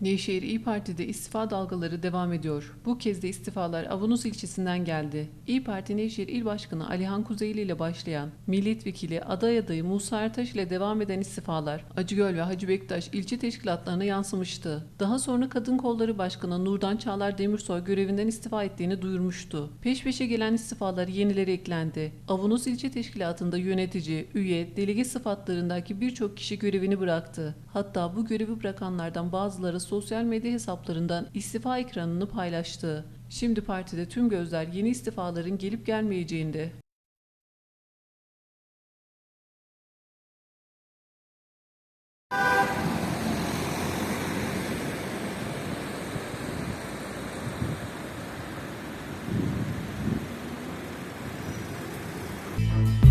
Nevşehir İyi Parti'de istifa dalgaları devam ediyor. Bu kez de istifalar Avanos ilçesinden geldi. İyi Parti Nevşehir İl Başkanı Alihan Kuzeyli ile başlayan milletvekili aday adayı Musa Ertaş ile devam eden istifalar Acıgöl ve Hacı Bektaş ilçe teşkilatlarına yansımıştı. Daha sonra Kadın Kolları Başkanı Nurdan Çağlar Demirsoy görevinden istifa ettiğini duyurmuştu. Peş peşe gelen istifalar yenileri eklendi. Avanos ilçe teşkilatında yönetici, üye, delege sıfatlarındaki birçok kişi görevini bıraktı. Hatta bu görevi bırakanlardan bazıları sosyal medya hesaplarından istifa ekranını paylaştı. Şimdi partide tüm gözler yeni istifaların gelip gelmeyeceğinde. Müzik